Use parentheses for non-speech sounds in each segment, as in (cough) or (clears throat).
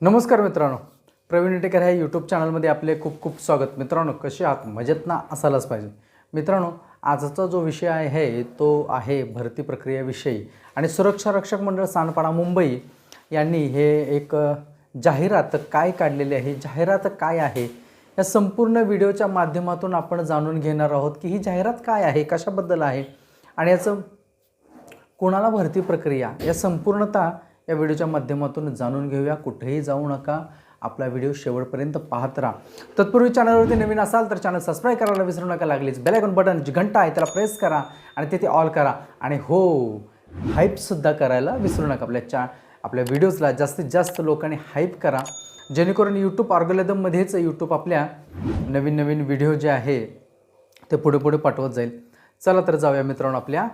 नमस्कार मित्रांनो. प्रवीण इटेकर ह्या यूट्यूब चॅनलमध्ये आपले खूप खूप स्वागत. मित्रांनो कसे आहात? मजेत ना? असायलाच पाहिजे. मित्रांनो आजचा जो विषय आहे तो आहे भरती प्रक्रियेविषयी. आणि सुरक्षा रक्षक मंडळ सांडपाडा मुंबई यांनी हे एक जाहिरात काय काढलेली आहे? जाहिरात काय आहे? या संपूर्ण व्हिडिओच्या माध्यमातून आपण जाणून घेणार आहोत की ही जाहिरात काय आहे कशाबद्दल आहे? आणि याचं कोणाला भरती प्रक्रिया? या संपूर्णतः या व्हिडिओच्या माध्यमातून जाणून घेऊया. कुठेही जाऊ नका. आपला व्हिडिओ शेवटपर्यंत पाहत राहा. तत्पूर्वी चॅनलवरती नवीन असाल तर चॅनल सबस्क्राईब करायला विसरू नका. लागलीच बेलायकॉन बटन जी घंटा आहे त्याला प्रेस करा आणि तिथे ऑल करा. आणि हो हाईपसुद्धा करायला विसरू नका. आपल्या चा आपल्या व्हिडिओजला जास्तीत जास्त लोकांनी हाईप करा. जेणेकरून यूट्यूब ऑर्गोलेदममध्येच यूट्यूब आपल्या नवीन नवीन व्हिडिओ जे आहे ते पुढे पुढे पाठवत जाईल. चला तर जाऊया मित्रांनो आपल्या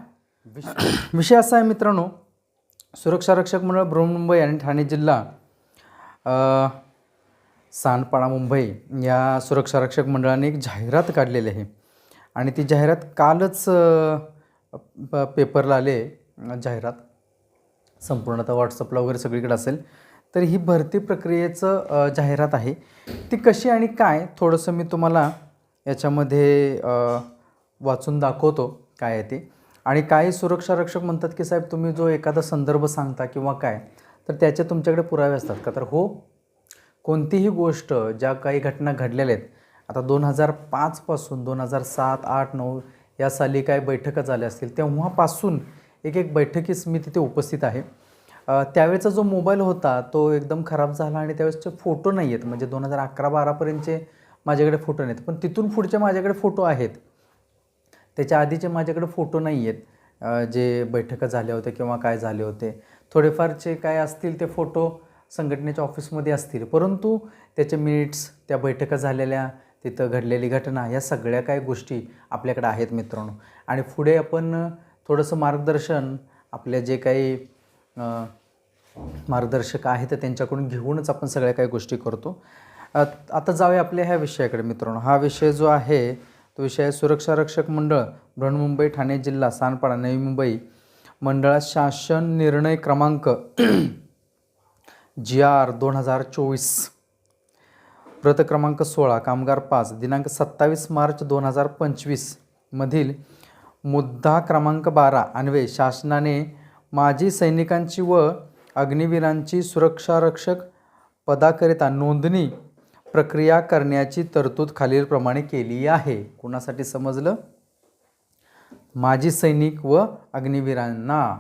विषय असा आहे मित्रांनो सुरक्षा रक्षक मंडळ बृहन्मुंबई आणि ठाणे जिल्हा सांडपाडा मुंबई या सुरक्षा रक्षक मंडळाने एक जाहिरात काढलेली आहे. आणि ती जाहिरात कालच प- पेपरला आले जाहिरात संपूर्णतः व्हॉट्सअपला वगैरे सगळीकडे असेल. तर ही भरती प्रक्रियेचं जाहिरात आहे. ती कशी आणि काय? थोडंसं मी तुम्हाला याच्यामध्ये वाचून दाखवतो काय आहे ते. आणि काही सुरक्षा रक्षक म्हणतात की साहेब तुम्ही जो एखादा संदर्भ सांगता किंवा काय तर त्याचे तुमच्याकडे पुरावे असतात. का? तर हो कोणतीही गोष्ट ज्या काही घटना घडलेल्या आहेत आता दोन हजार पाचपासून दोन हजार सात आठ नऊ या साली काय बैठका झाल्या असतील तेव्हापासून एक एक बैठकीस मी तिथे उपस्थित आहे. त्यावेळेचा जो मोबाईल होता तो एकदम खराब झाला आणि त्यावेळेसचे फोटो नाही आहेत म्हणजे दोन हजार अकरा बारापर्यंतचे माझ्याकडे फोटो नाहीत. पण तिथून पुढचे माझ्याकडे फोटो आहेत. त्याच्या आधीचे माझ्याकडे फोटो नाही आहेत. जे बैठका झाल्या होत्या किंवा काय झाले होते. थोडेफारचे काय असतील ते फोटो संघटनेच्या ऑफिसमध्ये असतील. परंतु त्याचे मिनिट्स त्या बैठका झालेल्या तिथं घडलेली घटना या सगळ्या काय गोष्टी आपल्याकडे आहेत मित्रांनो. आणि पुढे आपण थोडंसं मार्गदर्शन आपल्या जे काही मार्गदर्शक आहेत तर त्यांच्याकडून घेऊनच आपण सगळ्या काही गोष्टी करतो. आता जाऊया आपल्या ह्या विषयाकडे मित्रांनो. हा विषय जो आहे तो विषय आहे सुरक्षा रक्षक मंडळ बृहन्मुंबई ठाणे जिल्हा सानपाडा नवी मुंबई. मंडळात शासन निर्णय क्रमांक जी आर दोन हजार चोवीस. प्रत क्रमांक सोळा कामगार पाच दिनांक सत्तावीस मार्च दोन हजार पंचवीसमधील मुद्दा क्रमांक बारा. अन्वे शासनाने माजी सैनिकांची व अग्निवीरांची सुरक्षारक्षक पदाकरिता नोंदणी प्रक्रिया करण्याची तरतूद खालीलप्रमाणे केली आहे. कोणासाठी समजलं? माजी सैनिक व अग्निवीरांना.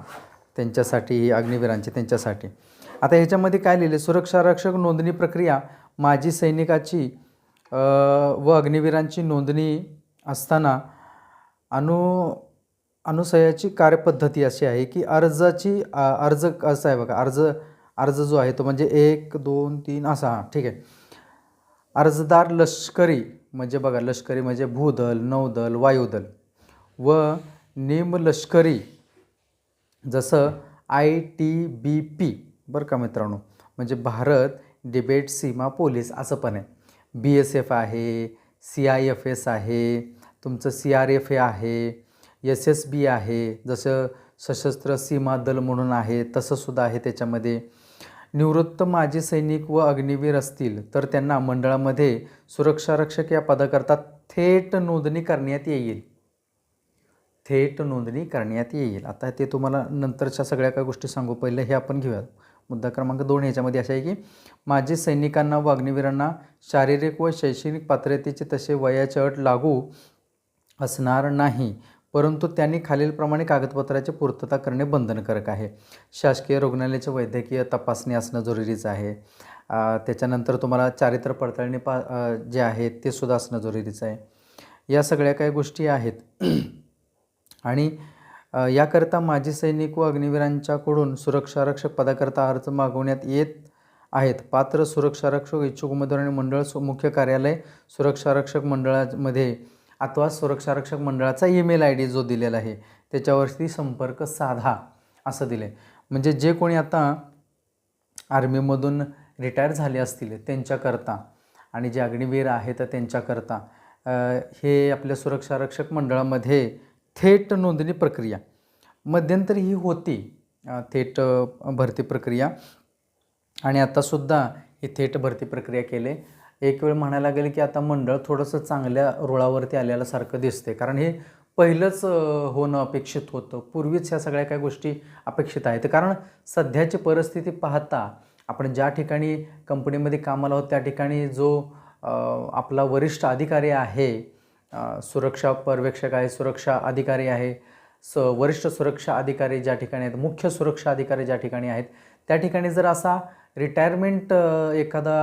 त्यांच्यासाठी अग्निवीरांची त्यांच्यासाठी. आता ह्याच्यामध्ये काय लिहिले सुरक्षा रक्षक नोंदणी प्रक्रिया. माजी सैनिकाची व अग्निवीरांची नोंदणी असताना अनु अनुसयाची कार्यपद्धती अशी आहे की अर्जाची अर्ज असं आहे बघा? अर्ज अर्ज जो आहे तो म्हणजे एक दोन तीन असा. हां ठीक आहे. अर्जदार लष्करी म्हणजे बघा लष्करी म्हणजे भूदल नौदल वायुदल. व निमलष्करी जसं आय टी बी पी बरं का मित्रांनो? म्हणजे भारत डिबेट सीमा पोलीस असं पण आहे. बी एस एफ आहे सी आय एफ एस आहे तुमचं सी आर एफ ए आहे एस एस बी आहे जसं सशस्त्र सीमा दल म्हणून आहे तसंसुद्धा आहे त्याच्यामध्ये. निवृत्त माजी सैनिक व अग्निवीर असतील तर त्यांना मंडळामध्ये सुरक्षारक्षक या पदाकरता थेट नोंदणी करण्यात येईल. थेट नोंदणी करण्यात येईल. आता ते तुम्हाला नंतरच्या सगळ्या काही गोष्टी सांगू. पहिले हे आपण घेऊया मुद्दा क्रमांक दोन याच्यामध्ये असा आहे की माजी सैनिकांना व अग्निवीरांना शारीरिक व शैक्षणिक पात्रतेचे तसे वयाची अट लागू असणार नाही. परंतु त्यांनी खालीलप्रमाणे कागदपत्राची पूर्तता करणे बंधनकारक आहे. शासकीय रुग्णालयाचे वैद्यकीय तपासणी असणं जरुरीचं आहे. त्याच्यानंतर तुम्हाला चारित्र पडताळणी पा जे आहे ते सुद्धा असणं जरुरीचं आहे. या सगळ्या काही गोष्टी आहेत. (clears throat) आणि याकरता माजी सैनिक व अग्निवीरांच्याकडून सुरक्षारक्षक पदाकरता अर्ज मागवण्यात येत आहेत. पात्र सुरक्षारक्षक इच्छुक उमेदवार आणि मंडळ मुख्य कार्यालय सुरक्षारक्षक मंडळामध्ये अथवा सुरक्षारक्षक मंडळाचा ईमेल आय डी जो दिलेला आहे त्याच्यावरती संपर्क साधा असं दिलं आहे म्हणजे जे कोणी आता आर्मीमधून रिटायर झाले असतील त्यांच्याकरता आणि जे अग्निवीर आहेत त्यांच्याकरता हे आपल्या सुरक्षारक्षक मंडळामध्ये थेट नोंदणी प्रक्रिया मध्यंतरी ही होती थेट भरती प्रक्रिया. आणि आतासुद्धा ही थेट भरती प्रक्रिया केले. एक वेळ म्हणायला गेलं की आता मंडळ थोडंसं चांगल्या रुळावरती आलेलं सारखं दिसते कारण हे पहिलंच होणं अपेक्षित होतं. पूर्वीच ह्या सगळ्या काही गोष्टी अपेक्षित आहेत. कारण सध्याची परिस्थिती पाहता आपण ज्या ठिकाणी कंपनीमध्ये कामाला आहोत त्या ठिकाणी जो आपला वरिष्ठ अधिकारी आहे सुरक्षा पर्यवेक्षक आहे सुरक्षा अधिकारी आहे स वरिष्ठ सुरक्षा अधिकारी ज्या ठिकाणी आहेत मुख्य सुरक्षा अधिकारी ज्या ठिकाणी आहेत त्या ठिकाणी जर असा रिटायरमेंट एखादा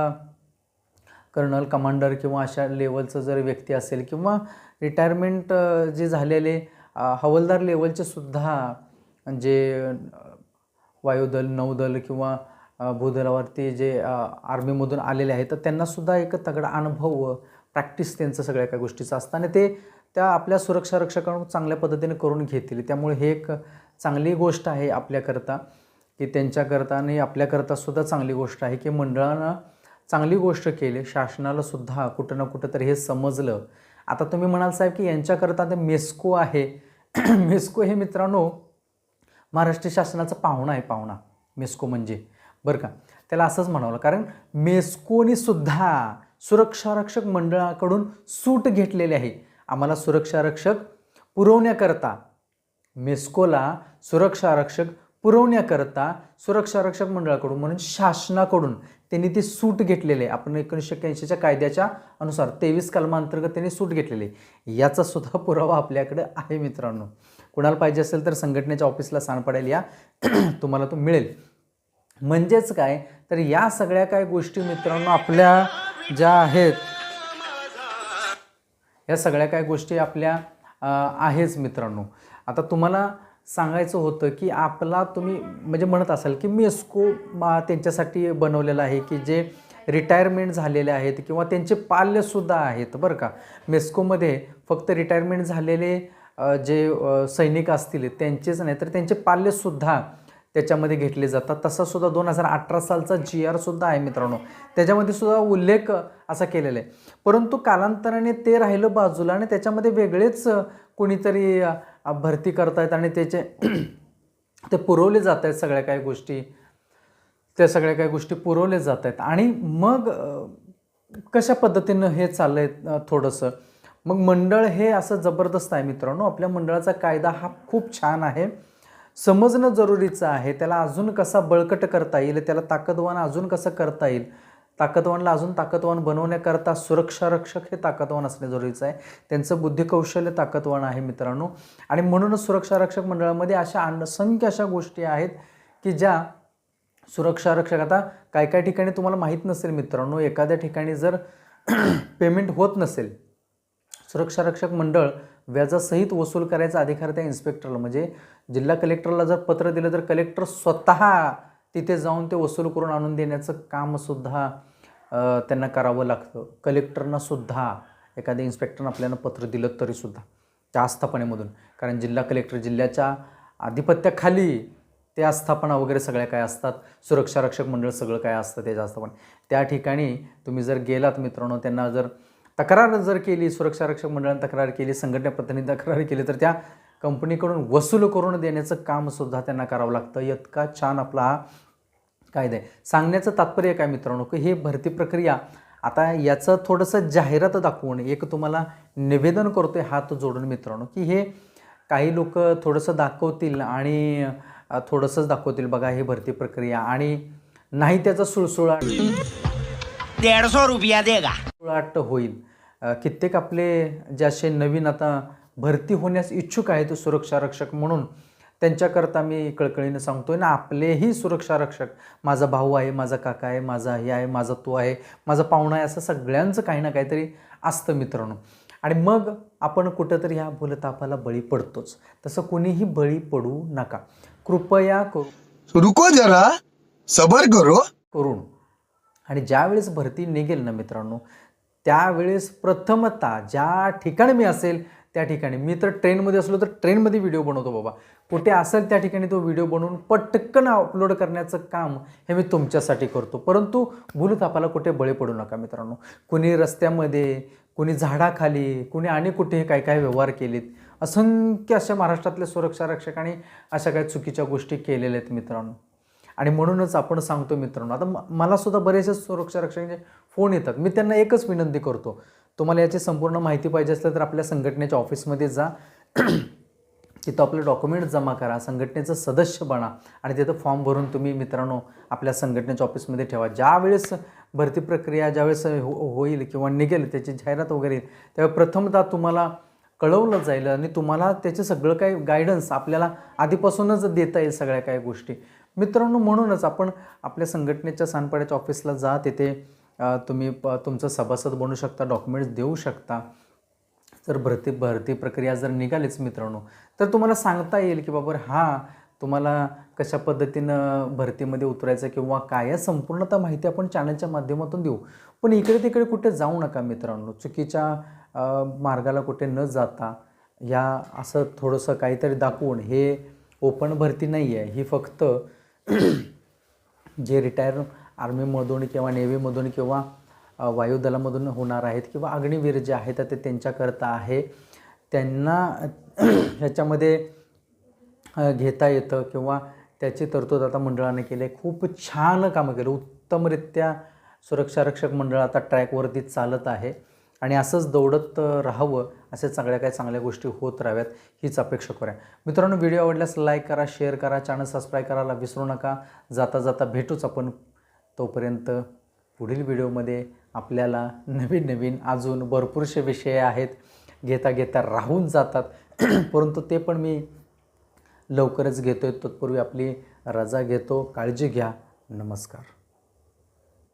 कर्नल कमांडर किंवा अशा लेवलचं जर व्यक्ती असेल किंवा रिटायरमेंट जे झालेले हवालदार लेवलचे सुद्धा जे वायुदल नौदल किंवा भूदलावरती जे आर्मीमधून आलेले आहेत तर त्यांनासुद्धा एक तगडा अनुभव प्रॅक्टिस त्यांचं सगळ्या काही गोष्टीचं असतं आणि ते त्या आपल्या सुरक्षा रक्षकांकडून चांगल्या पद्धतीने करून घेतील. त्यामुळे हे एक चांगली गोष्ट आहे आपल्याकरता की त्यांच्याकरता आणि आपल्याकरता सुद्धा चांगली गोष्ट आहे की मंडळानं चांगली गोष्ट केली. शासनाला सुद्धा कुठं ना कुठं तरी हे समजलं. आता तुम्ही म्हणाल साहेब की यांच्याकरता ते मेस्को आहे. (clears throat) मेस्को हे मित्रांनो महाराष्ट्र शासनाचा पाहुणा आहे पाहुणा. मेस्को म्हणजे. बरं का? त्याला असंच म्हणावं कारण मेस्कोनी सुद्धा सुरक्षारक्षक मंडळाकडून सूट घेतलेली आहे. आम्हाला सुरक्षारक्षक पुरवण्याकरता मेस्कोला सुरक्षारक्षक पुरवण्याकरता सुरक्षारक्षक मंडळाकडून म्हणून शासनाकडून त्यांनी ते सूट घेतलेले. आहे आपण एकोणीसशे एक्क्याऐंशीच्या कायद्याच्या अनुसार तेवीस कलमांतर्गत त्यांनी सूट घेतलेली. आहे याचा सुद्धा पुरावा आपल्याकडे आहे मित्रांनो. कुणाला पाहिजे असेल तर संघटनेच्या ऑफिसला सांग पडेल या. (clears throat) तुम्हाला तो मिळेल. म्हणजेच काय? तर या सगळ्या काय गोष्टी मित्रांनो आपल्या ज्या आहेत या सगळ्या काय गोष्टी आपल्या आहेच मित्रांनो. आता तुम्हाला सांगायचं होतं की आपला तुम्ही म्हणजे म्हणत असाल की मेस्को मा त्यांच्यासाठी बनवलेलं आहे की जे रिटायरमेंट झालेले आहेत किंवा त्यांचे पाल्यसुद्धा आहेत बरं का. मेस्कोमध्ये फक्त रिटायरमेंट झालेले जे सैनिक असतील त्यांचेच नाही तर त्यांचे पाल्यसुद्धा त्याच्यामध्ये घेतले जातात. तसासुद्धा दोन हजार अठरा सालचा जी आरसुद्धा आहे मित्रांनो. त्याच्यामध्ये सुद्धा उल्लेख असा केलेला आहे. परंतु कालांतराने ते राहिलं बाजूला आणि त्याच्यामध्ये वेगळेच कोणीतरी भरती करतायत आणि त्याचे (clears throat) ते पुरवले जात आहेत सगळ्या काही गोष्टी. त्या सगळ्या काही गोष्टी पुरवल्या जात आहेत आणि मग कशा पद्धतीनं हे चाललं आहे थोडंसं? मग मंडळ हे असं जबरदस्त आहे मित्रांनो. आपल्या मंडळाचा कायदा हा खूप छान आहे. समजणं जरुरीचं आहे. त्याला अजून कसा बळकट करता येईल त्याला ताकदवान अजून कसं करता येईल? ताकदवानला अजून ताकदवान बनवण्याकरता सुरक्षारक्षक हे ताकदवान असणे जरुरीचं आहे. त्यांचं बुद्धिकौशल्य ताकदवान आहे मित्रांनो. आणि म्हणूनच सुरक्षारक्षक मंडळामध्ये अशा असंख्य अशा गोष्टी आहेत की ज्या सुरक्षारक्षक आता काय काय ठिकाणी तुम्हाला माहीत नसेल मित्रांनो एखाद्या ठिकाणी जर (clears throat) पेमेंट होत नसेल सुरक्षारक्षक मंडळ व्याजासहित वसूल करायचा अधिकार त्या इन्स्पेक्टरला म्हणजे जिल्हा कलेक्टरला जर पत्र दिलं तर कलेक्टर स्वतः तिथे जाऊन ते वसूल करून आणून देण्याचं कामसुद्धा त्यांना करावं लागतं. कलेक्टरना सुद्धा एखाद्या इन्स्पेक्टरनं आपल्याला पत्र दिलं तरीसुद्धा त्या आस्थापनेमधून. कारण जिल्हा कलेक्टर जिल्ह्याच्या आधिपत्याखाली ते आस्थापना वगैरे सगळ्या काय असतात सुरक्षारक्षक मंडळ सगळं काय असतं त्याच्या आस्थापना. त्या ठिकाणी तुम्ही जर गेलात मित्रांनो त्यांना जर तक्रार जर केली सुरक्षारक्षक मंडळाने तक्रार केली संघटना प्रतिनिधी तक्रार केली तर त्या कंपनीकडून वसूल करून देण्याचं कामसुद्धा त्यांना करावं लागतं. इतका छान आपला हा कायदा आहे. सांगण्याचं तात्पर्य काय मित्रांनो? की हे भरती प्रक्रिया आता याचं थोडंसं जाहिरात दाखवून एक तुम्हाला निवेदन करतो आहे हात जोडून मित्रांनो की हे काही लोक थोडंसं दाखवतील आणि थोडंसंच दाखवतील बघा ही भरती प्रक्रिया. आणि नाही त्याचा सुळसुळा सौ रुपया देगा. सुळसुळाट होईल. अ, कित्येक आपले जे असे नवीन आता भरती होण्यास इच्छुक आहेत सुरक्षारक्षक म्हणून त्यांच्याकरता मी कळकळीनं सांगतोय ना आपलेही सुरक्षारक्षक माझा भाऊ आहे माझा काका आहे माझा हे आहे माझा तो आहे माझा पाहुणा आहे असं सगळ्यांचं काही ना काहीतरी असतं मित्रांनो. आणि मग आपण कुठंतरी ह्या भूलतापाला बळी पडतोच. तसं कोणीही बळी पडू नका. कृपया करू. रुको जरा सबर करो. करून. आणि ज्यावेळेस भरती निघेल ना मित्रांनो त्यावेळेस प्रथमता ज्या ठिकाणी मी असेल त्या ठिकाणी. मी तर ट्रेनमध्ये असलो तर ट्रेनमध्ये व्हिडिओ बनवतो बाबा. कुठे असेल त्या ठिकाणी तो व्हिडिओ बनवून पटकन अपलोड करण्याचं काम हे मी तुमच्यासाठी करतो. परंतु भूलथापाला कुठे बळी पडू नका मित्रांनो. कुणी रस्त्यामध्ये कुणी झाडाखाली कुणी आणि कुठे काय काय व्यवहार केलेत. असंख्य अशा महाराष्ट्रातल्या सुरक्षा रक्षकांनी अशा काही चुकीच्या गोष्टी केलेल्या आहेत मित्रांनो. आणि म्हणूनच आपण सांगतो मित्रांनो आता मलासुद्धा मला सुद्धा बरेचसे सुरक्षा रक्षकांचे फोन येतात. मी त्यांना एकच विनंती करतो तुम्हाला याची संपूर्ण माहिती पाहिजे असलं तर आपल्या संघटनेच्या ऑफिसमध्ये जा (clears throat) तिथं आपले डॉक्युमेंट जमा करा संघटनेचं सदस्य बना आणि तिथं फॉर्म भरून तुम्ही मित्रांनो आपल्या संघटनेच्या ऑफिसमध्ये ठेवा. ज्यावेळेस भरती प्रक्रिया ज्यावेळेस हो होईल किंवा निघेल त्याची जाहिरात वगैरे येईल त्यावेळी प्रथमतः तुम्हाला कळवलं जाईल आणि तुम्हाला त्याचे सगळं काही गायडन्स आपल्याला आधीपासूनच देता येईल सगळ्या काही गोष्टी. मित्रांनो म्हणूनच आपण आपल्या संघटनेच्या सानपाड्याच्या ऑफिसला जा तिथे तुम्ही प तुमचं सभासद बनू शकता डॉक्युमेंट्स देऊ शकता. जर भरती भरती प्रक्रिया जर निघालीच मित्रांनो तर तुम्हाला सांगता येईल की बाबा हां तुम्हाला कशा पद्धतीनं भरतीमध्ये उतरायचं किंवा काय या संपूर्णतः माहिती आपण चॅनलच्या माध्यमातून देऊ. पण इकडे तिकडे कुठे जाऊ नका मित्रांनो. चुकीच्या मार्गाला कुठे न जाता या असं थोडंसं काहीतरी दाखवून हे ओपन भरती नाही आहे ही फक्त जे रिटायर आर्मीमधून किंवा नेव्हीमधून किंवा वायुदलामधून होणार आहेत किंवा अग्निवीर जे आहेत ते त्यांच्याकरता आहे. त्यांना ह्याच्यामध्ये घेता येतं किंवा त्याची तरतूद आता मंडळाने केली आहे. खूप छान कामं केलं. उत्तमरित्या सुरक्षा रक्षक मंडळ आता ट्रॅकवरती चालत आहे. आणि असंच दौडत राहावं असे चांगल्या काही चांगल्या गोष्टी होत राहाव्यात हीच अपेक्षा करूया. मित्रांनो व्हिडिओ आवडल्यास लाईक करा शेअर करा चॅनल सबस्क्राईब करायला विसरू नका. जाता जाता भेटूच आपण तोपर्यंत पुढील व्हिडिओमध्ये आपल्याला नवीन नवीन अजून भरपूरसे विषय आहेत घेता घेता राहून जातात. (clears throat) परंतु ते पण मी लवकरच घेतो आहे तत्पूर्वी आपली रजा घेतो. काळजी घ्या. नमस्कार.